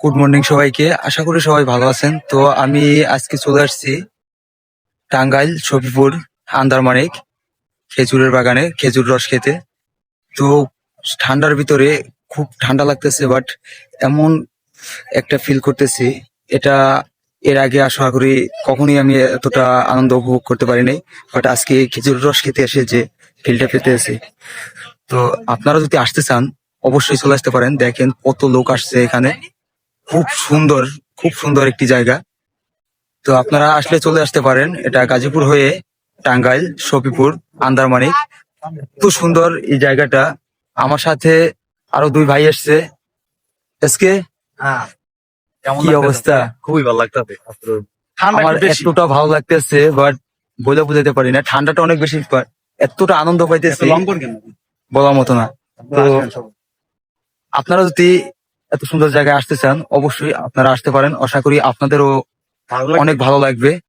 Good morning সবাইকে। আশা করি সবাই ভালো আছেন। তো আমি আজকে চলে আসছি টাঙ্গাইল, শফিপুর, আন্দারমানিক, খেজুরের বাগানে খেজুর রস খেতে। তো ঠান্ডার ভিতরে খুব ঠান্ডা লাগতেছে বাট এমন একটা ফিল করতেছি। এটা এর আগে আশা করি কখনই আমি এতটা আনন্দ উপভোগ করতে পারিনি বাট আজকে খেজুর রস খেতে এসে যে ফিলটা পেতে আছি তো আপনারা যদি আসতে চান, অবশ্যই চলে আসতে পারেন। দেখেন কত লোক আসছে এখানে। খুব সুন্দর খুব সুন্দর একটি জায়গা। তো আপনারা আসলে চলে আসতে পারেন। এটা গাজীপুর হয়ে টাঙ্গাইল শফিপুর আন্দারমানিক। এত সুন্দর এই জায়গাটা। আমার সাথে আরও দুই ভাই এসছে। এসকে? হ্যাঁ। কি অবস্থা? খুবই ভালো লাগতেছে। আমার এতটা ভালো লাগতেছে বাট বলে বুঝাতে পারি না। ঠান্ডাটা অনেক বেশি এতটা আনন্দ পাইতেছি? বলার মতো না। তো আপনারা যদি এত সুন্দর জায়গায় আসতে চান অবশ্যই আপনারা আসতে পারেন। আশা করি আপনাদেরও অনেক ভালো লাগবে।